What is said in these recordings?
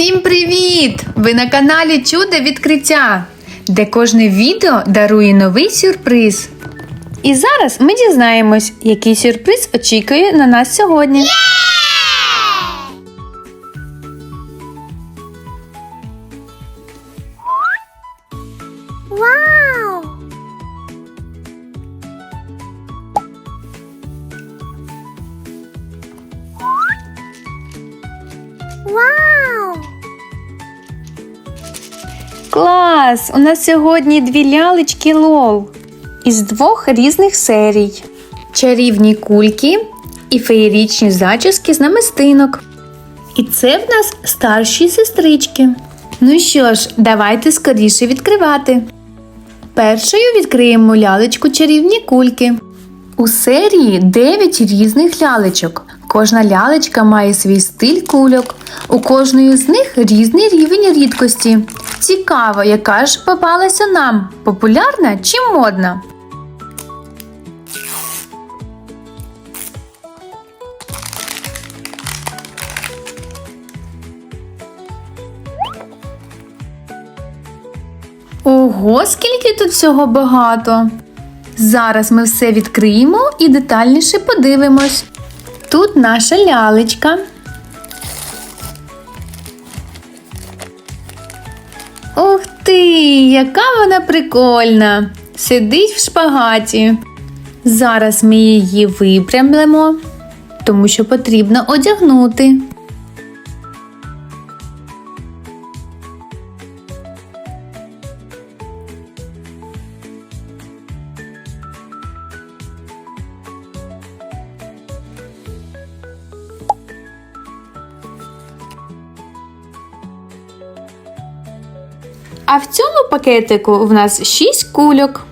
Всім привіт! Ви на каналі Чудо відкриття, де кожне відео дарує новий сюрприз. І зараз ми дізнаємось, який сюрприз очікує на нас сьогодні. Вау! Клас! У нас сьогодні дві лялечки лол із двох різних серій: чарівні кульки і феєрічні зачіски з намистинок. І це в нас старші сестрички. Ну що ж, давайте скоріше відкривати. Першою відкриємо лялечку чарівні кульки. У серії 9 різних лялечок. Кожна лялечка має свій стиль кульок. У кожної з них різний рівень рідкості. Цікаво, яка ж попалася нам популярна чи модна? Ого, скільки тут всього багато! Зараз ми все відкриємо і детальніше подивимось. Тут наша лялечка. Ух ти, яка вона прикольна! Сидить в шпагаті. Зараз ми її випрямлемо, тому що потрібно одягнути. А в цьому пакетику в нас 6 кульок.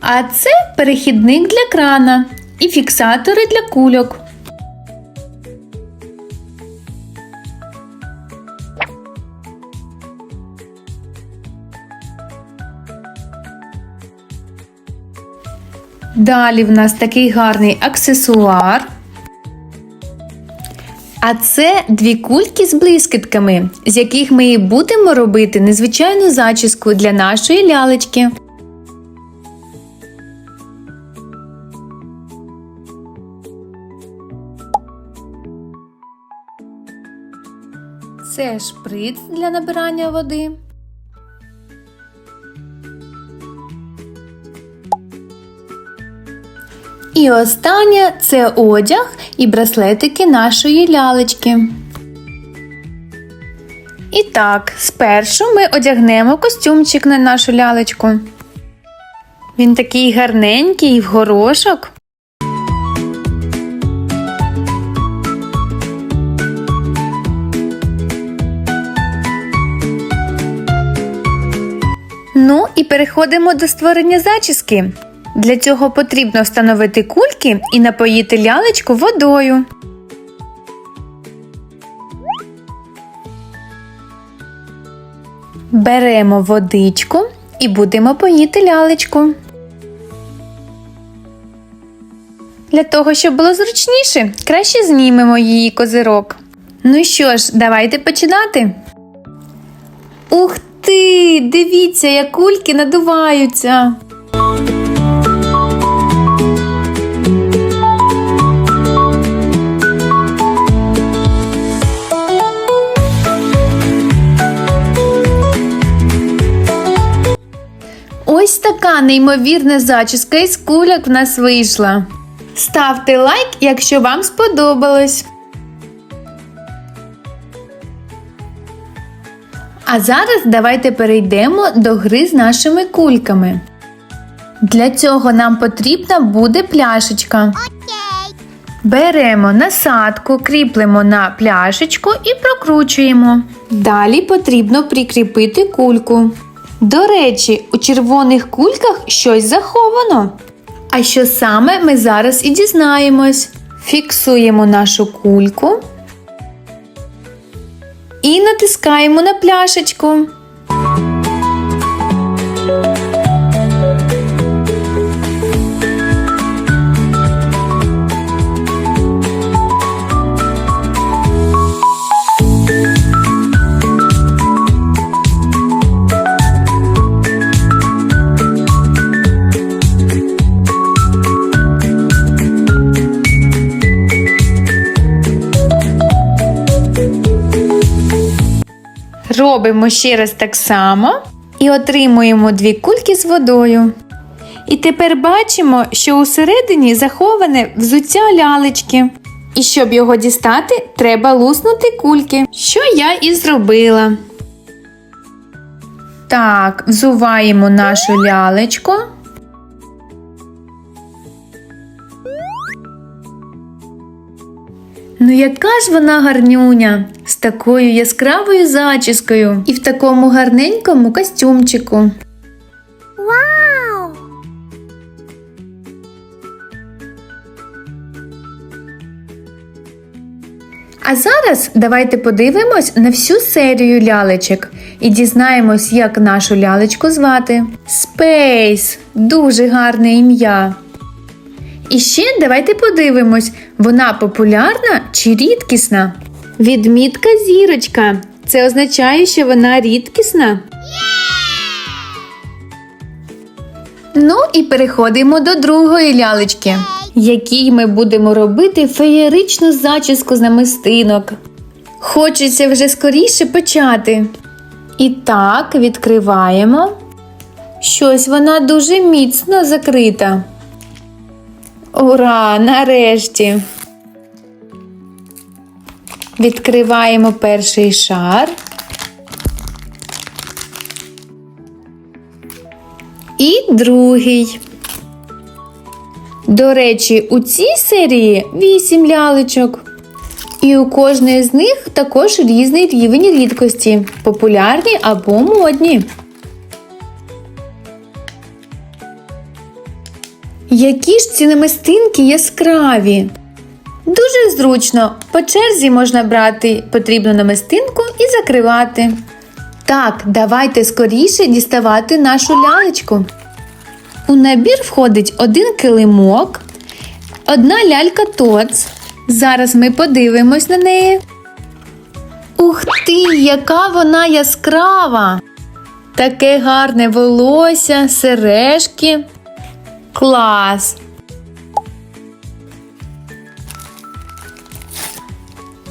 А це перехідник для крана і фіксатори для кульок. Далі в нас такий гарний аксесуар. А це дві кульки з блискітками, з яких ми і будемо робити незвичайну зачіску для нашої лялечки. Це шприц для набирання води. І останнє це одяг і браслетики нашої лялечки. І так, спершу ми одягнемо костюмчик на нашу лялечку. Він такий гарненький в горошок. Ну і переходимо до створення зачіски. Для цього потрібно встановити кульки і напоїти лялечку водою. Беремо водичку і будемо поїти лялечку. Для того, щоб було зручніше, краще знімемо її козирок. Ну що ж, давайте починати. Ух ти! Дивіться, як кульки надуваються. Неймовірна зачіска із куляк в нас вийшла. Ставте лайк, якщо вам сподобалось. А зараз давайте перейдемо до гри з нашими кульками. Для цього нам потрібна буде пляшечка. Беремо насадку, кріплемо на пляшечку і прокручуємо. Далі потрібно прикріпити кульку. До речі, у червоних кульках щось заховано. А що саме ми зараз і дізнаємось. Фіксуємо нашу кульку і натискаємо на пляшечку. Робимо ще раз так само і отримуємо дві кульки з водою. І тепер бачимо, що усередині заховане взуття лялечки. І щоб його дістати, треба луснути кульки, що я і зробила. Так, взуваємо нашу лялечку. Ну, яка ж вона гарнюня з такою яскравою зачіскою і в такому гарненькому костюмчику. Wow. А зараз давайте подивимось на всю серію лялечок і дізнаємось, як нашу лялечку звати. Спейс дуже гарне ім'я. І ще давайте подивимось, вона популярна чи рідкісна. Відмітка зірочка. Це означає, що вона рідкісна. Ну і переходимо до другої лялечки, якій ми будемо робити феєричну зачіску з намистинок. Хочеться вже скоріше почати. І так, відкриваємо. Щось вона дуже міцно закрита. Ура! Нарешті. Відкриваємо перший шар. І другий. До речі, у цій серії 8 лялечок. І у кожної з них також різний рівень рідкості, популярні або модні. Які ж ці намистинки яскраві! Дуже зручно. По черзі можна брати потрібну намистинку і закривати. Так, давайте скоріше діставати нашу лялечку. У набір входить один килимок, одна лялька тоц. Зараз ми подивимось на неї. Ух ти, яка вона яскрава! Таке гарне волосся, сережки. Клас!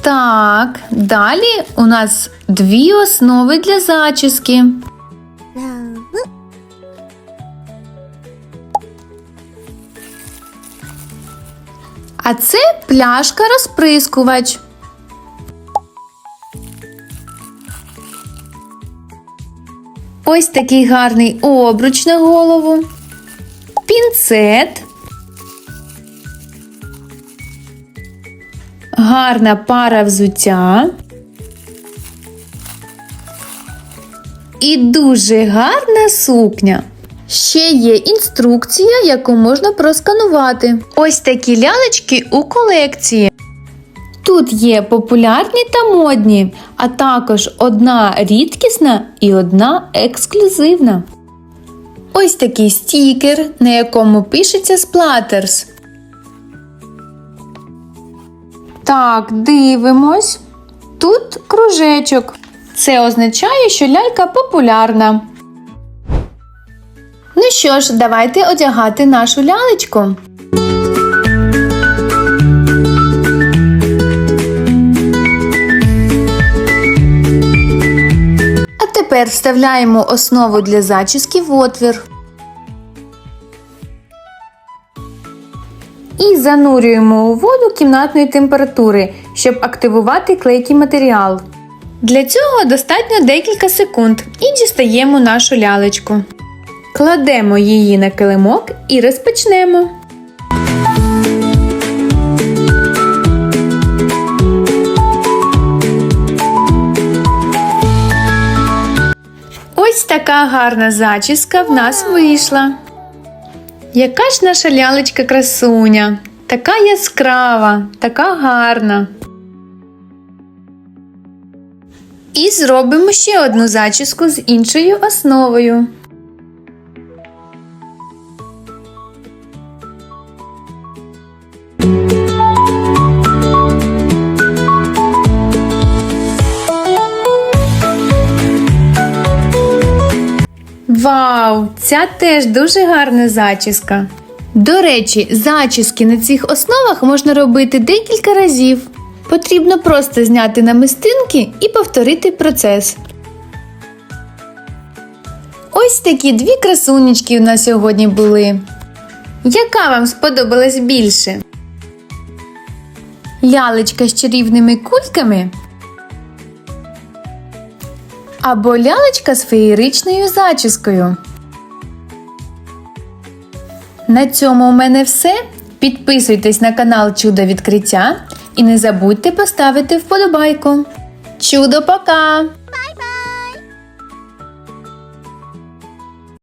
Так, далі у нас дві основи для зачіски. А це пляшка розприскувач. Ось такий гарний обруч на голову. Пінцет. Гарна пара взуття. І дуже гарна сукня. Ще є інструкція, яку можна просканувати. Ось такі лялечки у колекції. Тут є популярні та модні, а також одна рідкісна і одна ексклюзивна. Ось такий стікер, на якому пишеться Splatters. Так, дивимось. Тут кружечок. Це означає, що лялька популярна. Ну що ж, давайте одягати нашу лялечку. Тепер вставляємо основу для зачіски в отвір. І занурюємо у воду кімнатної температури, щоб активувати клейкий матеріал. Для цього достатньо декілька секунд і дістаємо нашу лялечку. Кладемо її на килимок і розпочнемо. Гарна зачіска в нас вийшла. Яка ж наша лялечка красуня? Така яскрава, така гарна. І зробимо ще одну зачіску з іншою основою. Вау! Ця теж дуже гарна зачіска. До речі, зачіски на цих основах можна робити декілька разів. Потрібно просто зняти намистинки і повторити процес. Ось такі дві красунечки у нас сьогодні були. Яка вам сподобалась більше? Лялечка з чарівними кульками або лялечка з феєричною зачіскою? На цьому у мене все. Підписуйтесь на канал Чудо відкриття і не забудьте поставити вподобайку. Чудо пока!